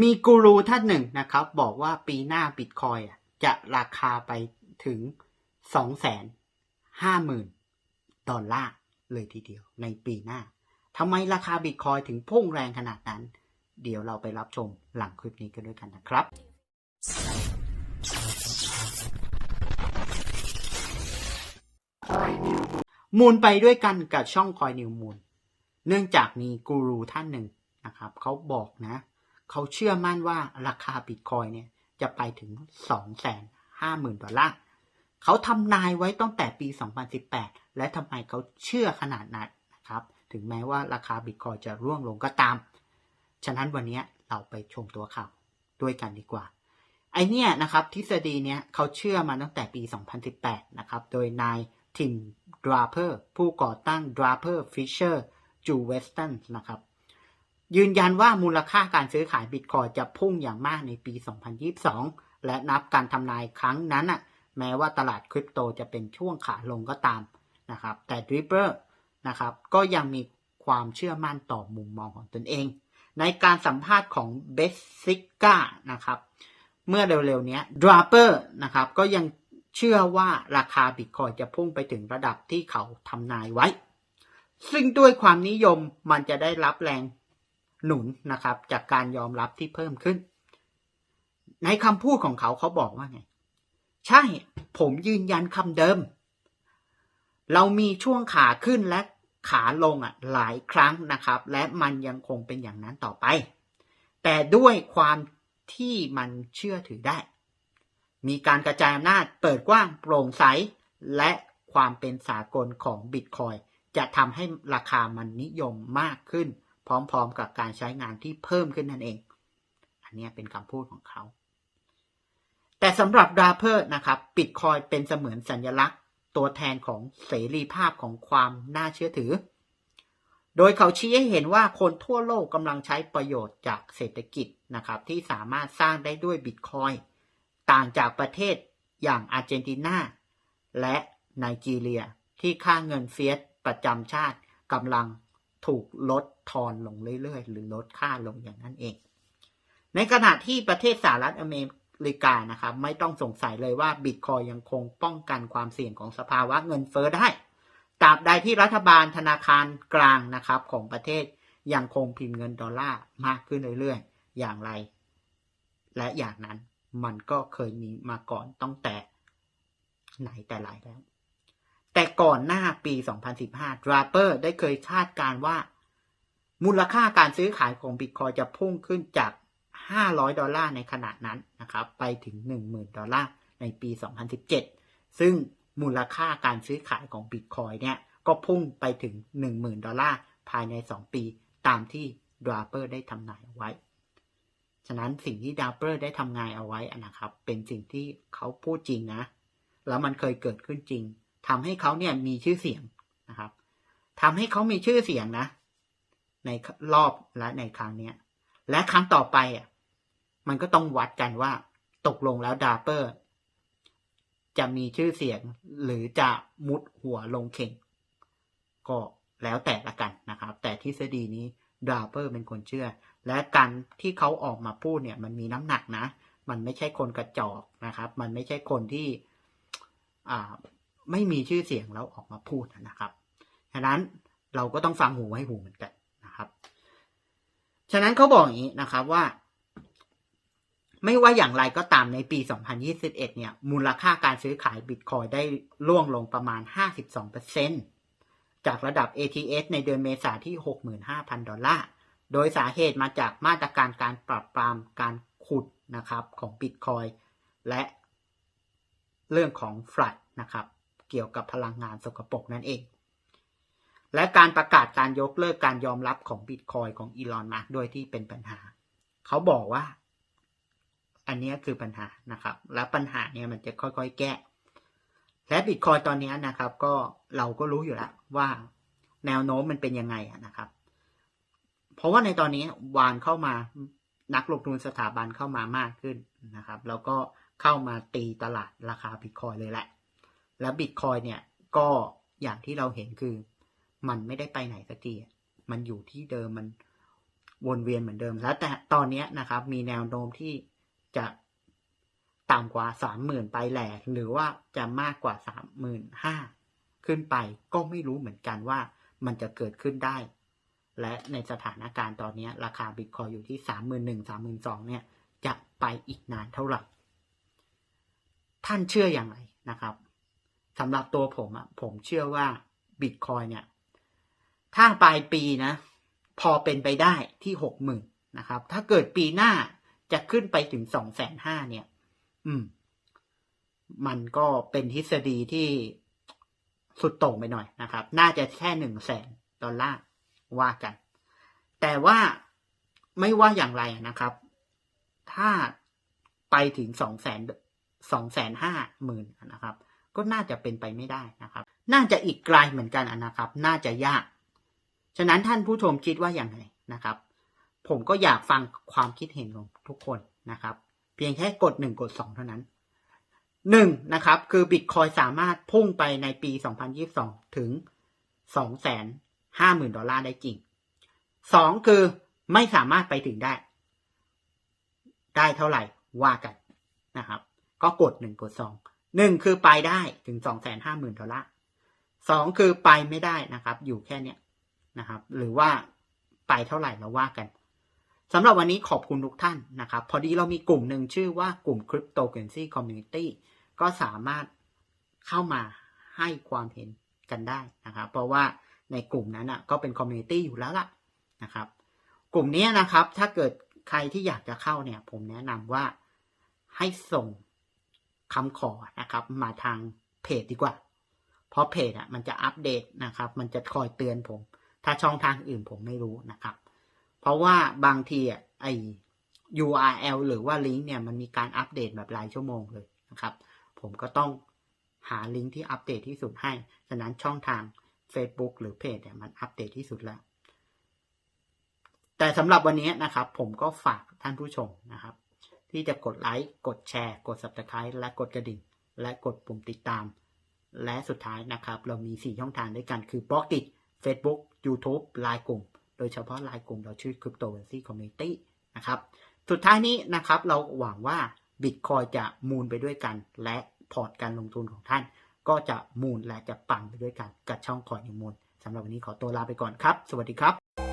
มีกูรูท่านหนึ่งนะครับ บอกว่าปีหน้าบิตคอยจะราคาไปถึงสองแสนห้าหมื่นดอลลาร์เลยทีเดียวในปีหน้าทำไมราคาบิตคอยถึงพุ่งแรงขนาดนั้น เดี๋ยวเราไปรับชมหลังคลิปนี้กันด้วยกันนะครับมูลไปด้วยกันกับช่องคอยนิวมูล เนื่องจากมีกูรูท่านหนึ่งนะครับ เขาบอกนะ เขาเชื่อมั่นว่าราคาบิตคอยเนี่ยจะไปถึง 2 5 0 0 0 0 ดอลลาร์เขาทำนายไว้ตั้งแต่ปี 2018 และทำไมเขาเชื่อขนาดนั้นนะครับ ถึงแม้ว่าราคาบิตคอยจะร่วงลงก็ตาม ฉะนั้นวันนี้เราไปชมตัวข่าวด้วยกันดีกว่า ไอเนี่ยนะครับทฤษฎีเนี้ยเขาเชื่อมาตั้งแต่ปี 2018 นะครับ โดยนายทิมดราเพอร์ผู้ก่อตั้ง Draper Fisher Ju Weston นะครับ ยืนยันว่ามูลค่าการซื้อขายบิตคอยจะพุ่งอย่างมากในปี 2022 และนับการทำนายครั้งนั้นน่ะแม้ว่าตลาดคริปโตจะเป็นช่วงขาลงก็ตามนะครับ แต่ Draper นะครับก็ยังมีความเชื่อมั่นต่อมุมมองของตนเอง ในการสัมภาษณ์ของเบสซิก้านะครับ เมื่อเร็วๆนี้ดราเปอร์นะครับก็ยังเชื่อว่าราคาบิตคอยจะพุ่งไปถึงระดับที่เขาทำนายไว้ ซึ่งด้วยความนิยมมันจะได้รับแรง หนุนนะครับ จากการยอมรับที่เพิ่มขึ้น ในคำพูดของเขาเขาบอกว่าไง ใช่ผมยืนยันคำเดิม เรามีช่วงขาขึ้นและขาลงอะหลายครั้งนะครับ และมันยังคงเป็นอย่างนั้นต่อไป แต่ด้วยความที่มันเชื่อถือได้ มีการกระจายอำนาจเปิดกว้างโปร่งใส และความเป็นสากลของบิตคอยจะทำให้ราคามันนิยมมากขึ้น พร้อมๆกับการใช้งานที่เพิ่มขึ้นนั่นเอง อันนี้เป็นคำพูดของเขา แต่สำหรับดาเพอร์นะครับบิตคอยเป็นเสมือนสัญลักษณ์ ตัวแทนของเสรีภาพของความน่าเชื่อถือ โดยเขาชี้ให้เห็นว่าคนทั่วโลกกำลังใช้ประโยชน์จากเศรษฐกิจนะครับที่สามารถสร้างได้ด้วยบิตคอยต่างจากประเทศอย่างอาร์เจนตินาและไนจีเรียที่ค่าเงินเฟียสประจำชาติกำลัง ถูกลดทอนลงเรื่อยๆ หรือลดค่าลงอย่างนั้นเอง ในขณะที่ประเทศสหรัฐอเมริกานะครับไม่ต้องสงสัยเลยว่าบิตคอยยังคงป้องกันความเสี่ยงของสภาวะเงินเฟ้อได้ตราบใดที่รัฐบาลธนาคารกลางนะครับของประเทศยังคงพิมพ์เงินดอลลาร์มากขึ้นเรื่อยๆ อย่างไร และอย่างนั้นมันก็เคยมีมาก่อนตั้งแต่ไหนแต่ไรแล้ว แต่ก่อนหน้าปี 2015 Draper ได้เคยคาดการว่า มูลค่าการซื้อขายของบิตคอยจะพุ่งขึ้นจาก 500 ดอลลาร์ในขณะนั้นนะครับ ไปถึง 10,000 ดอลลาร์ในปี 2017 ซึ่งมูลค่าการซื้อขายของบิตคอยเนี่ย ก็พุ่งไปถึง 10,000 ดอลลาร์ภายใน 2 ปี ตามที่ Draper ได้ทำนายเอาไว้ ฉะนั้นสิ่งที่ดาเปอร์ได้ทำงานเอาไว้นะครับ เป็นสิ่งที่เขาพูดจริงนะ แล้วมันเคยเกิดขึ้นจริง ทำให้เขาเนี่ยมีชื่อเสียงนะครับทำให้เขามีชื่อเสียงนะ ในรอบและในครั้งเนี้ย และครั้งต่อไปอะมันก็ต้องวัดกันว่า ตกลงแล้วดาเปอร์ จะมีชื่อเสียงหรือจะมุดหัวลงเข่ง ก็แล้วแต่ละกันนะครับ แต่ทฤษฎีนี้ดาเปอร์เป็นคนเชื่อ และการที่เขาออกมาพูดเนี่ย มันมีน้ำหนักนะ มันไม่ใช่คนกระจอกนะครับ มันไม่ใช่คนที่อ่า ไม่มีชื่อเสียงแล้วออกมาพูดนะครับ ฉะนั้นเราก็ต้องฟังหูให้หูเหมือนกันนะครับ ฉะนั้นเขาบอกอย่างนี้นะครับว่า ไม่ว่าอย่างไรก็ตามในปี 2021 เนี่ย มูลค่าการซื้อขายบิตคอยได้ล่วงลงประมาณ 52%จากระดับ ATS ในเดือนเมษาที่ 65,000 ดอลลาร์ โดยสาเหตุมาจากมาตรการการปรับปรามการขุดนะครับของบิตคอยและเรื่องของฟลัดนะครับ เกี่ยวกับพลังงานสกปรกนั่นเอง และการประกาศการยกเลิกการยอมรับของบิตคอยของอีลอนมัสด้วยที่เป็นปัญหา เขาบอกว่า อันนี้คือปัญหานะครับ และปัญหาเนี่ยมันจะค่อยๆ แก้ และบิตคอยตอนนี้นะครับ ก็เราก็รู้อยู่แล้วว่าแนวโน้มมันเป็นยังไงนะครับ เพราะว่าในตอนนี้วานเข้ามานักลงทุนสถาบันเข้ามามากขึ้นนะครับ แล้วก็เข้ามาตีตลาดราคาบิตคอยเลยแหละ แล้วบิตคอยเนี่ยก็อย่างที่เราเห็นคือ มันไม่ได้ไปไหนสักทีมันอยู่ที่เดิมมันวนเวียนเหมือนเดิม แล้วแต่ตอนนี้นะครับ มีแนวโน้มที่จะต่ำกว่าสามหมื่นไปแหล่หรือว่าจะมากกว่าสามหมื่นห้าขึ้นไปก็ไม่รู้เหมือนกันว่ามันจะเกิดขึ้นได้ และในสถานการณ์ตอนนี้ราคาบิตคอยอยู่ที่สามหมื่นหนึ่งสามหมื่นสองเนี่ยจะไปอีกนานเท่าไหร่ ท่านเชื่ออย่างไรนะครับ สำหรับตัวผมอะผมเชื่อว่าบิตคอยเนี่ยถ้าปลายปีนะ พอเป็นไปได้ที่หกหมื่นนะครับ ถ้าเกิดปีหน้าจะขึ้นไปถึงสองแสนห้าเนี่ย อืม มันก็เป็นทฤษฎีที่สุดโต่งไปหน่อยนะครับ น่าจะแค่หนึ่งแสนดอลลาร์ว่ากัน แต่ว่าไม่ว่าอย่างไรนะครับ ถ้าไปถึงสองแสนสองแสนห้าหมื่นนะครับ ก็น่าจะเป็นไปไม่ได้นะครับ น่าจะอีกไกลเหมือนกันนะครับ น่าจะยาก ฉะนั้นท่านผู้ชมคิดว่าอย่างไรนะครับ ผมก็อยากฟังความคิดเห็นของทุกคนนะครับ เพียงแค่กดหนึ่งกดสองเท่านั้นหนึ่งนะครับ คือบิตคอยสามารถพุ่งไปในปี 2022 ถึง 250,000 ดอลลาร์ได้จริงสองคือไม่สามารถไปถึงได้ ได้เท่าไหร่ว่ากันนะครับ ก็กดหนึ่งกดสอง หนึ่งคือไปได้ถึง250,000ดอลลาร์สองคือไปไม่ได้นะครับ อยู่แค่เนี้ยนะครับ หรือว่าไปเท่าไหร่เราว่ากันสำหรับวันนี้ขอบคุณทุกท่านนะครับ พอดีเรามีกลุ่มหนึ่งชื่อว่ากลุ่ม Cryptocurrency Community ก็สามารถเข้ามาให้ความเห็นกันได้นะครับ เพราะว่าในกลุ่มนั้นอะก็เป็นคอมมูนิตี้อยู่แล้วล่ะนะครับ กลุ่มนี้นะครับถ้าเกิดใครที่อยากจะเข้าเนี่ย ผมแนะนำว่าให้ส่ง คำขอนะครับ มาทางเพจดีกว่า เพราะเพจอะมันจะอัปเดตนะครับ มันจะคอยเตือนผม ถ้าช่องทางอื่นผมไม่รู้นะครับ เพราะว่าบางทีอะไอ URL หรือว่าลิงก์เนี่ยมันมีการอัปเดตแบบรายชั่วโมงเลยนะครับ ผมก็ต้องหาลิงก์ที่อัปเดตที่สุดให้ ฉะนั้นช่องทาง Facebook หรือเพจเนี่ยมันอัปเดตที่สุดแล้ว แต่สำหรับวันนี้นะครับ ผมก็ฝากท่านผู้ชมนะครับ ที่จะกดไลค์ กดแชร์ กด Subscribe และกดกระดิ่ง และกดปุ่มติดตาม และสุดท้ายนะครับ เรามี 4 ช่องทางด้วยกัน คือบล็อกดิ Facebook YouTube ไลน์กลุ่ม โดยเฉพาะไลน์กลุ่มเราชื่อ Cryptocurrency Community นะครับ สุดท้ายนี้นะครับ เราหวังว่า Bitcoin จะมูลไปด้วยกัน และพอร์ตการลงทุนของท่าน ก็จะมูลและจะปังไปด้วยกัน กับช่องคอยนิวมูลสำหรับวันนี้ขอตัวลาไปก่อนครับ สวัสดีครับ